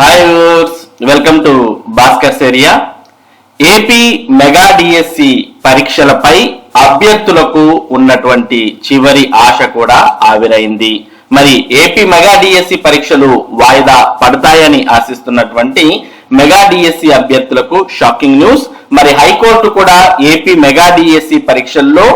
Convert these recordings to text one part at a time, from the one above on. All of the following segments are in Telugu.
హాయ్ వెల్కమ్ టు భాస్కర్ సేరియా ఏపీ మెగా డిఎస్సి పరీక్షలపై అభ్యర్థులకు ఉన్నటువంటి చివరి ఆశ కూడా ఆవిరైంది. మరి ఏపీ మెగా డిఎస్సి పరీక్షలు వాయిదా పడతాయని ఆశిస్తున్నటువంటి మెగా డిఎస్సి అభ్యర్థులకు షాకింగ్ న్యూస్. మరి హైకోర్టు కూడా ఏపీ మెగా డిఎస్సి పరీక్షల్లో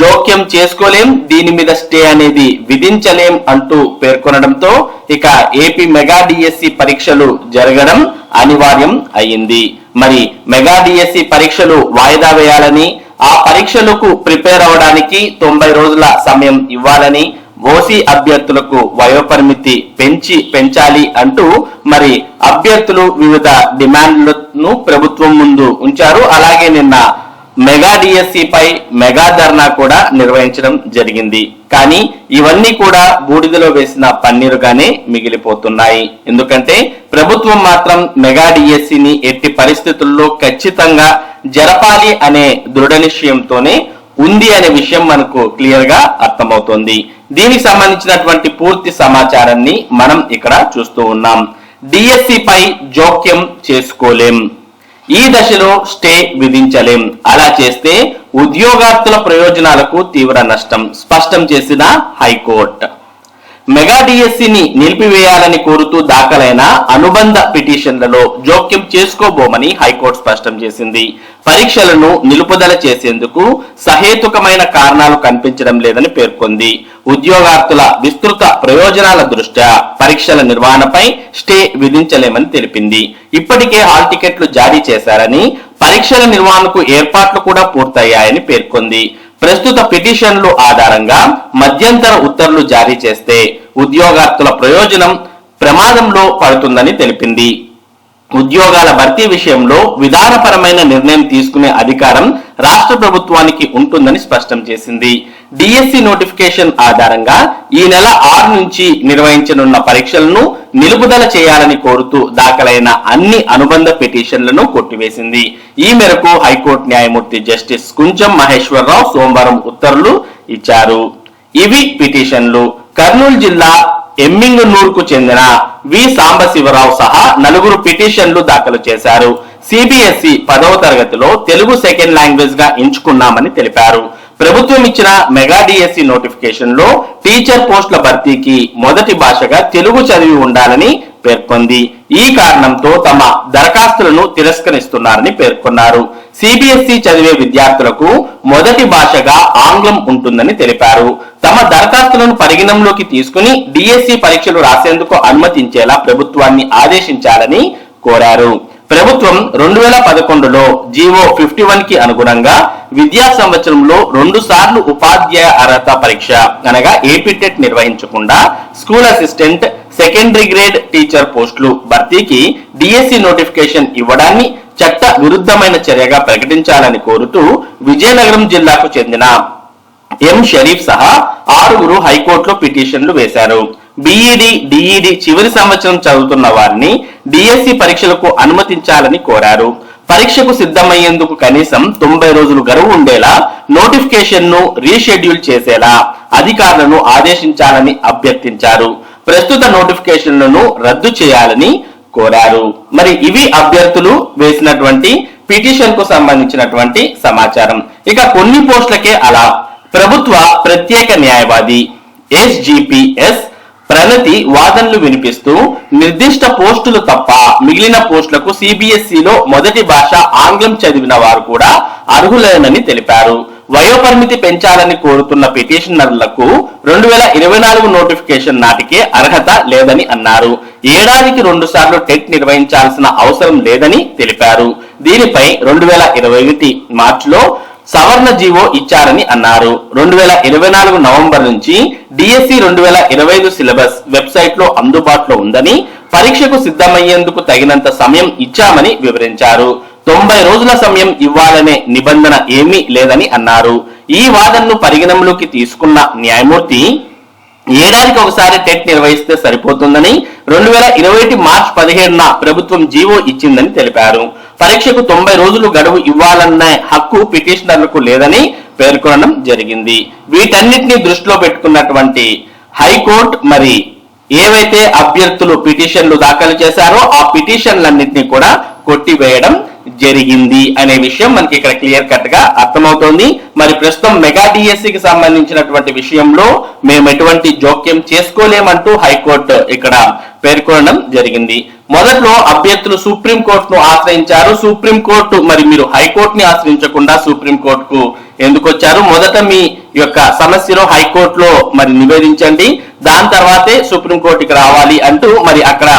జోక్యం చేసుకోలేం దీని మీద స్టే అనేది విధించలేం అంటూ పేర్కొనడంతో ఇక ఏపీ మెగా డిఎస్సి పరీక్షలు జరగడం అనివార్యం అయింది మరి మెగా డిఎస్సి పరీక్షలు వాయిదా వేయాలని ఆ పరీక్షలకు ప్రిపేర్ అవడానికి తొంభై రోజుల సమయం ఇవ్వాలని ఓసీ అభ్యర్థులకు వయోపరిమితి పెంచి పెంచాలి అంటూ మరి అభ్యర్థులు వివిధ డిమాండ్లను ప్రభుత్వం ముందు ఉంచారు. అలాగే నిన్న మెగా డిఎస్సి పై మెగా ధర్నా కూడా నిర్వహించడం జరిగింది. కానీ ఇవన్నీ కూడా బూడిదలో వేసిన పన్నీరుగానే మిగిలిపోతున్నాయి. ఎందుకంటే ప్రభుత్వం మాత్రం మెగా డిఎస్సిని ఎట్టి పరిస్థితుల్లో ఖచ్చితంగా జరపాలి అనే దృఢ నిశ్చయంతోనే ఉంది అనే విషయం మనకు క్లియర్గా అర్థమవుతోంది. దీనికి సంబంధించినటువంటి పూర్తి సమాచారాన్ని మనం ఇక్కడ చూస్తూ ఉన్నాం. డిఎస్సి పై జోక్యం చేసుకోలేం. ఈ దశలో స్టే విధించలేం. అలా చేస్తే ఉద్యోగార్థుల ప్రయోజనాలకు తీవ్ర నష్టం. స్పష్టం చేసిన హైకోర్టు. మెగా డిఎస్సిని నిలిపివేయాలని కోరుతూ దాఖలైన అనుబంధ పిటిషన్లలో జోక్యం చేసుకోబోమని హైకోర్టు స్పష్టం చేసింది. పరీక్షలను నిలుపుదల చేసేందుకు సహేతుకమైన కారణాలు కనిపించడం లేదని పేర్కొంది. ఉద్యోగార్థుల విస్తృత ప్రయోజనాల దృష్ట్యా పరీక్షల నిర్వహణపై స్టే విధించలేమని తెలిపింది. ఇప్పటికే హాల్ టికెట్లు జారీ చేశారని పరీక్షల నిర్వహణకు ఏర్పాట్లు కూడా పూర్తయ్యాయని పేర్కొంది. ప్రస్తుత పిటిషన్లు ఆధారంగా మధ్యంతర ఉత్తర్వులు జారీ చేస్తే ఉద్యోగార్థుల ప్రయోజనం ప్రమాదంలో పడుతుందని తెలిపింది. ఉద్యోగాల భర్తీ విషయంలో విధానపరమైన నిర్ణయం తీసుకునే అధికారం రాష్ట్ర ప్రభుత్వానికి ఉంటుందని స్పష్టం చేసింది. డిఎస్సి నోటిఫికేషన్ ఆధారంగా ఈ నెల ఆరు నుంచి నిర్వహించనున్న పరీక్షలను నిలుపుదల చేయాలని కోరుతూ దాఖలైన అన్ని అనుబంధ పిటిషన్లను కొట్టివేసింది. ఈ మేరకు హైకోర్టు న్యాయమూర్తి జస్టిస్ కుంచం మహేశ్వరరావు సోమవారం ఉత్తర్వులు ఇచ్చారు. ఇవి పిటిషన్లు. కర్నూలు జిల్లా ఎమ్మింగనూరుకు చెందిన వి సాంబశివరావు సహా నలుగురు పిటిషన్లు దాఖలు చేశారు. సిబిఎస్ఈ పదవ తరగతిలో తెలుగు సెకండ్ లాంగ్వేజ్గా ఎంచుకున్నామని తెలిపారు. ప్రభుత్వం ఇచ్చిన మెగా డిఎస్సి నోటిఫికేషన్లో టీచర్ పోస్టుల భర్తీకి మొదటి భాషగా తెలుగు చదివి ఉండాలని పేర్కొంది. ఈ కారణంతో తమ దరఖాస్తులను తిరస్కరిస్తున్నారని పేర్కొన్నారు. సిబిఎస్ఈ చదివే విద్యార్థులకు మొదటి భాషగా ఆంగ్లం ఉంటుందని తెలిపారు. తమ దరఖాస్తులను పరిగణంలోకి తీసుకుని డిఎస్సి పరీక్షలు రాసేందుకు అనుమతించేలా ప్రభుత్వాన్ని ఆదేశించాలని కోరారు. ప్రభుత్వం రెండు వేల పదకొండులో జీవో ఫిఫ్టీ వన్కి అనుగుణంగా విద్యా సంవత్సరంలో రెండు సార్లు ఉపాధ్యాయ అర్హత పరీక్ష అనగా APTET నిర్వహించకుండా school assistant secondary grade teacher పోస్టులు భర్తీకి డిఎస్సి నోటిఫికేషన్ ఇవ్వడాన్ని చట్ట విరుద్ధమైన చర్యగా ప్రకటించాలని కోరుతూ విజయనగరం జిల్లాకు చెందిన ఎం షరీఫ్ సహా ఆరుగురు హైకోర్టులో పిటిషన్లు వేశారు. బీఈడి డిఈడి చివరి సంవత్సరం చదువుతున్న వారిని డిఎస్సి పరీక్షలకు అనుమతించాలని కోరారు. పరీక్షకు సిద్ధమయ్యేందుకు కనీసం తొంభై రోజులు గడువు ఉండేలా నోటిఫికేషన్ను రీషెడ్యూల్ చేసేలా అధికారులను ఆదేశించాలని అభ్యర్థించారు. ప్రస్తుత నోటిఫికేషన్లను రద్దు చేయాలని కోరారు. మరి ఇవి అభ్యర్థులు వేసినటువంటి పిటిషన్కు సంబంధించినటువంటి సమాచారం. ఇక కొన్ని పోస్టులకే అలా ప్రభుత్వ ప్రత్యేక న్యాయవాది ఎస్జిపిఎస్ ప్రణతి వాదనలు వినిపిస్తూ నిర్దిష్ట పోస్టులు తప్ప మిగిలిన పోస్టులకు సిబిఎస్ఈలో మొదటి భాష ఆంగ్లం చదివిన వారు కూడా అర్హులేనని తెలిపారు. వయోపరిమితి పెంచాలని కోరుతున్న పిటిషనర్లకు రెండు వేల ఇరవై నాలుగు నోటిఫికేషన్ నాటికే అర్హత లేదని అన్నారు. ఏడాదికి రెండు సార్లు టెట్ నిర్వహించాల్సిన అవసరం లేదని తెలిపారు. దీనిపై రెండు వేల ఇరవై ఒకటి మార్చిలో సవర్ణ జీవో ఇచ్చారని అన్నారు. రెండు వేల ఇరవై నాలుగు నవంబర్ నుంచి డిఎస్సి రెండు వేల ఇరవై ఐదు సిలబస్ వెబ్సైట్లో అందుబాటులో ఉందని పరీక్షకు సిద్ధమయ్యేందుకు తగినంత సమయం ఇచ్చామని వివరించారు. తొంభై రోజుల సమయం ఇవ్వాలనే నిబంధన ఏమీ లేదని అన్నారు. ఈ వాదనను పరిగణనలోకి తీసుకున్న న్యాయమూర్తి ఏడాదికి ఒకసారి టెట్ నిర్వహిస్తే సరిపోతుందని రెండు వేల ఇరవై మార్చ్ పదిహేడున ప్రభుత్వం జీవో ఇచ్చిందని తెలిపారు. పరీక్షకు తొంభై రోజులు గడువు ఇవ్వాలన్న హక్కు పిటిషనర్లకు లేదని పేర్కొనడం జరిగింది. వీటన్నిటిని దృష్టిలో పెట్టుకున్నటువంటి హైకోర్టు మరి ఏవైతే అభ్యర్థులు పిటిషన్లు దాఖలు చేశారో ఆ పిటిషన్లన్నింటినీ కూడా కొట్టివేయడం జరిగింది అనే విషయం మనకి ఇక్కడ క్లియర్ కట్గా అర్థమవుతోంది. మరి ప్రస్తుతం మెగా డిఎస్సికి సంబంధించినటువంటి విషయంలో మేము ఎటువంటి జోక్యం చేసుకోలేమంటూ హైకోర్టు ఇక్కడ పేర్కొనడం జరిగింది. మొదట్లో అభ్యర్థులు సుప్రీంకోర్టును ఆశ్రయించారు. సుప్రీంకోర్టు మరి మీరు హైకోర్టుని ఆశ్రయించకుండా సుప్రీం కోర్టుకు ఎందుకు వచ్చారు? మొదట మీ యొక్క సమస్యను హైకోర్టులో మరి నివేదించండి. దాని తర్వాతే సుప్రీం కోర్టుకి రావాలి అంటూ మరి అక్కడ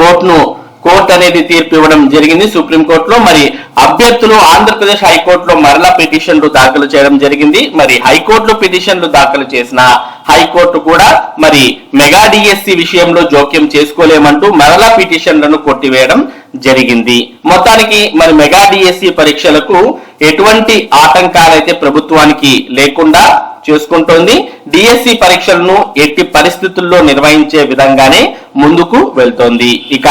కోర్టును కోర్టు అనేది తీర్పు ఇవ్వడం జరిగింది. సుప్రీంకోర్టులో మరి అభ్యర్థులు ఆంధ్రప్రదేశ్ హైకోర్టులో మరలా పిటిషన్లు దాఖలు చేయడం జరిగింది. మరి హైకోర్టులో పిటిషన్లు దాఖలు చేసిన హైకోర్టు కూడా మరి మెగా డిఎస్సి విషయంలో జోక్యం చేసుకోలేమంటూ మరలా పిటిషన్లను కొట్టివేయడం జరిగింది. మొత్తానికి మరి మెగా డిఎస్సి పరీక్షలకు ఎటువంటి ఆటంకాలైతే ప్రభుత్వానికి లేకుండా చేసుకుంటోంది. డిఎస్సి పరీక్షలను ఎట్టి పరిస్థితుల్లో నిర్వహించే విధంగానే ముందుకు వెళ్తోంది. ఇక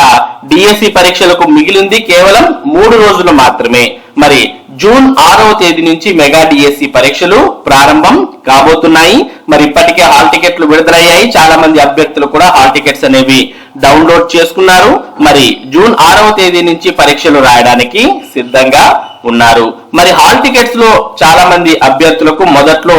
డిఎస్సి పరీక్షలకు మిగిలింది కేవలం మూడు రోజులు మాత్రమే. మరి జూన్ ఆరవ తేదీ నుంచి మెగా డిఎస్సి పరీక్షలు ప్రారంభం కాబోతున్నాయి. మరి ఇప్పటికే హాల్ టికెట్లు విడుదలయ్యాయి. చాలా మంది అభ్యర్థులు కూడా హాల్ టికెట్స్ అనేవి డౌన్లోడ్ చేసుకున్నారు. మరి జూన్ ఆరవ తేదీ నుంచి పరీక్షలు రాయడానికి సిద్ధంగా ఉన్నారు. మరి హాల్ టికెట్స్లో చాలా మంది అభ్యర్థులకు మొదట్లో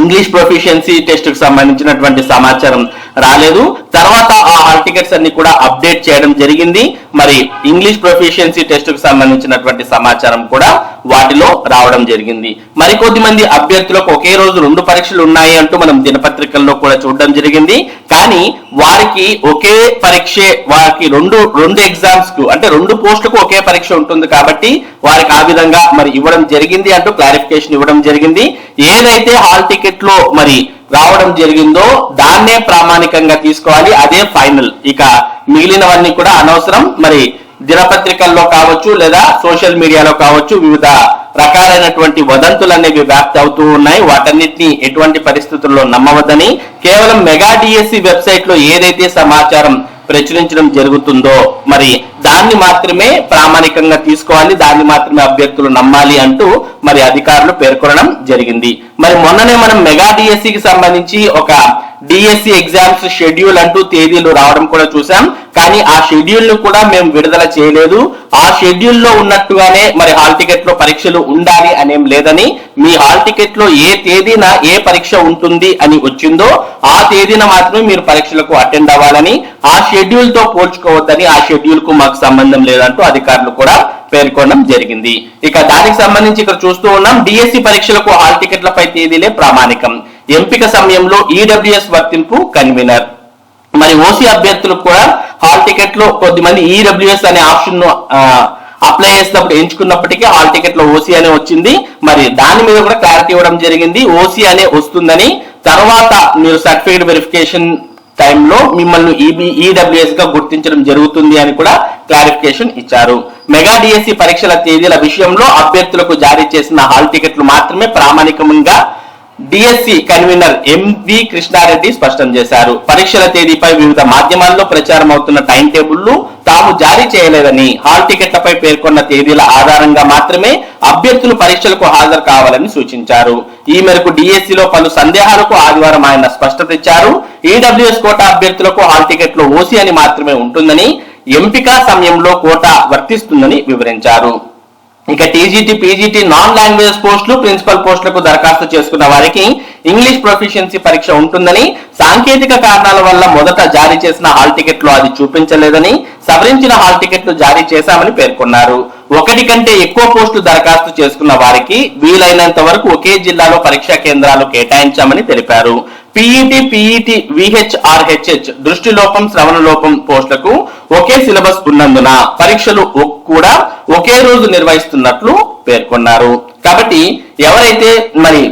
ఇంగ్లీష్ ప్రొఫిషియన్సీ టెస్ట్కు సంబంధించినటువంటి సమాచారం రాలేదు. తర్వాత ఆ హాల్ టికెట్స్ అన్ని కూడా అప్డేట్ చేయడం జరిగింది. మరి ఇంగ్లీష్ ప్రొఫిషియన్సీ టెస్ట్కు సంబంధించినటువంటి సమాచారం కూడా వాటిలో రావడం జరిగింది. మరికొద్ది మంది అభ్యర్థులకు ఒకే రోజు రెండు పరీక్షలు ఉన్నాయి అంటూ మనం దినపత్రికల్లో కూడా చూడడం జరిగింది. కానీ వారికి ఒకే పరీక్షే వారికి రెండు రెండు ఎగ్జామ్స్కు అంటే రెండు పోస్టులకు ఒకే పరీక్ష ఉంటుంది కాబట్టి వారికి ఆ విధంగా మరి ఇవ్వడం జరిగింది అంటూ క్లారిఫికేషన్ ఇవ్వడం జరిగింది. ఏదైతే హాల్ టికెట్లో మరి రావడం జరిగిందో దాన్నే ప్రామాణికంగా తీసుకోవాలి. అదే ఫైనల్. ఇక మిగిలినవన్నీ కూడా అనవసరం. మరి దినపత్రికల్లో కావచ్చు లేదా సోషల్ మీడియాలో కావచ్చు వివిధ రకాలైనటువంటి వదంతులు అనేవి వ్యాప్తి అవుతూ ఉన్నాయి. వాటన్నిటిని ఎటువంటి పరిస్థితుల్లో నమ్మవద్దని కేవలం మెగా డిఎస్సి వెబ్సైట్లో ఏదైతే సమాచారం ప్రచురించడం జరుగుతుందో మరి దాన్ని మాత్రమే ప్రామాణికంగా తీసుకోవాలి. దాన్ని మాత్రమే అభ్యర్థులు నమ్మాలి అంటూ మరి అధికారులు పేర్కొనడం జరిగింది. మరి మొన్ననే మనం మెగా డిఎస్సికి సంబంధించి ఒక డిఎస్సి ఎగ్జామ్స్ షెడ్యూల్ అంటూ తేదీలు రావడం కూడా చూసాం కానీ ఆ షెడ్యూల్ను కూడా మేము విడుదల చేయలేదు. ఆ షెడ్యూల్లో ఉన్నట్టుగానే మరి హాల్ టికెట్లో పరీక్షలు ఉండాలి అనేం లేదని మీ హాల్ టికెట్లో ఏ తేదీన ఏ పరీక్ష ఉంటుంది అని వచ్చిందో ఆ తేదీన మాత్రమే మీరు పరీక్షలకు అటెండ్ అవ్వాలని ఆ షెడ్యూల్తో పోల్చుకోవద్దని ఆ షెడ్యూల్కు మాకు సంబంధం లేదంటూ అధికారులు కూడా పేర్కొనడం జరిగింది. ఇక దానికి సంబంధించి ఇక్కడ చూస్తూ ఉన్నాం డిఎస్సి పరీక్షలకు హాల్ టికెట్లపై తేదీలే ప్రామాణికం. ఎంపిక సమయంలో ఈడబ్ల్యూఎస్ వర్తింపు కన్వీనర్. మరి ఓసీ అభ్యర్థులకు కూడా హాల్ టికెట్లో కొద్దిమంది ఈడబ్ల్యూఎస్ అనే ఆప్షన్ను అప్లై చేసినప్పుడు ఎంచుకున్నప్పటికీ హాల్ టికెట్లో ఓసీ అనే వచ్చింది. మరి దాని మీద కూడా క్లారిటీ ఇవ్వడం జరిగింది. ఓసీ అనే వస్తుందని తర్వాత మీరు సర్టిఫికేట్ వెరిఫికేషన్ టైంలో మిమ్మల్ని ఈబీ ఈడబ్ల్యూఎస్గా గుర్తించడం జరుగుతుంది అని కూడా క్లారిఫికేషన్ ఇచ్చారు. మెగా డిఎస్సి పరీక్షల తేదీల విషయంలో అభ్యర్థులకు జారీ చేసిన హాల్ టికెట్లు మాత్రమే ప్రామాణికంగా డిఎస్సి కన్వీనర్ ఎంవి కృష్ణారెడ్డి స్పష్టం చేశారు. పరీక్షల తేదీపై వివిధ మాధ్యమాల్లో ప్రచారం అవుతున్న టైం టేబుల్లు తాము జారీ చేయలేదని హాల్ టికెట్లపై పేర్కొన్న తేదీల ఆధారంగా మాత్రమే అభ్యర్థులు పరీక్షలకు హాజరు కావాలని సూచించారు. ఈ మేరకు డిఎస్సిలో పలు సందేహాలకు ఆదివారం ఆయన స్పష్టత ఇచ్చారు ఈడబ్ల్యూఎస్ కోటా అభ్యర్థులకు హాల్ టికెట్లు ఓసీ అని మాత్రమే ఉంటుందని ఎంపిక సమయంలో కోటా వర్తిస్తుందని వివరించారు. ఇక టీజీటీ పీజీటీ నాన్ లాంగ్వేజ్ పోస్టులు ప్రిన్సిపల్ పోస్టులకు దరఖాస్తు చేసుకున్న వారికి ఇంగ్లీష్ ప్రొఫిషియన్సీ పరీక్ష ఉంటుందని సాంకేతిక కారణాల వల్ల మొదట జారీ చేసిన హాల్ టికెట్లు అది చూపించలేదని సవరించిన హాల్ టికెట్లు జారీ చేశామని పేర్కొన్నారు. ఒకటి కంటే ఎక్కువ పోస్టులు దరఖాస్తు చేసుకున్న వారికి వీలైనంత వరకు ఒకే జిల్లాలో పరీక్షా కేంద్రాలు కేటాయించామని తెలిపారు. పీఈటీ పీఈటీ విహెచ్ఆర్హెచ్హెచ్ దృష్టి లోపం శ్రవణ లోపం పోస్టులకు ఒకే సిలబస్ ఉన్నందున పరీక్షలు కూడా ఒకే రోజు నిర్వహిస్తున్నట్లు పేర్కొన్నారు. కాబట్టి ఎవరైతే మరి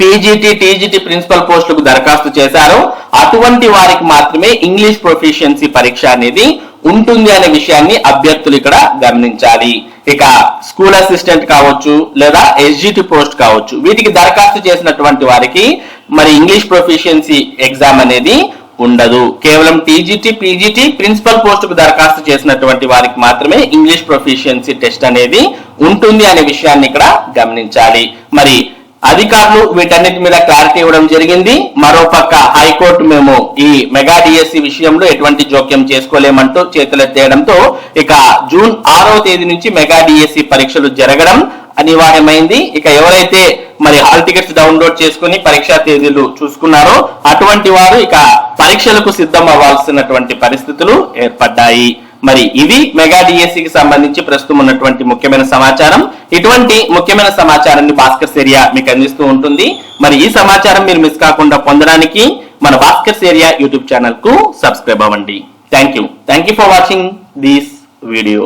పీజీటీ టీజీటీ ప్రిన్సిపల్ పోస్టులకు దరఖాస్తు చేశారో అటువంటి వారికి మాత్రమే ఇంగ్లీష్ ప్రొఫిషియన్సీ పరీక్ష అనేది ఉంటుంది అనే విషయాన్ని అభ్యర్థులు ఇక్కడ గమనించాలి. ఇక స్కూల్ అసిస్టెంట్ కావచ్చు లేదా ఎస్జిటి పోస్ట్ కావచ్చు వీటికి దరఖాస్తు చేసినటువంటి వారికి మరి ఇంగ్లీష్ ప్రొఫిషియన్సీ ఎగ్జామ్ అనేది ఉండదు. కేవలం టీజీటీ పీజీటీ ప్రిన్సిపల్ పోస్టుకు దరఖాస్తు చేసినటువంటి వారికి మాత్రమే ఇంగ్లీష్ ప్రొఫిషియన్సీ టెస్ట్ అనేది ఉంటుంది అనే విషయాన్ని ఇక్కడ గమనించాలి. మరి అధికారులు వీటన్నిటి మీద క్లారిటీ ఇవ్వడం జరిగింది. మరోపక్క హైకోర్టు మేము ఈ మెగా డిఎస్సి విషయంలో ఎటువంటి జోక్యం చేసుకోలేమంటూ చేతులెత్తేయడంతో ఇక జూన్ ఆరో తేదీ నుంచి మెగా డిఎస్సి పరీక్షలు జరగడం అనివార్యమైంది. ఇక ఎవరైతే మరి హాల్ టికెట్స్ డౌన్లోడ్ చేసుకుని పరీక్షా తేదీలు చూసుకున్నారో అటువంటి వారు ఇక పరీక్షలకు సిద్ధం అవ్వాల్సినటువంటి పరిస్థితులు ఏర్పడ్డాయి. మరి ఇవి మెగా డిఎస్సికి సంబంధించి ప్రస్తుతం ఉన్నటువంటి ముఖ్యమైన సమాచారం. ఇటువంటి ముఖ్యమైన సమాచారాన్ని భాస్కర్ ఏరియా మీకు అందిస్తూ ఉంటుంది. మరి ఈ సమాచారం మీరు మిస్ కాకుండా పొందడానికి మన భాస్కర్ ఏరియా యూట్యూబ్ ఛానల్కు సబ్స్క్రైబ్ అవ్వండి. Thank you. Thank you for watching this video.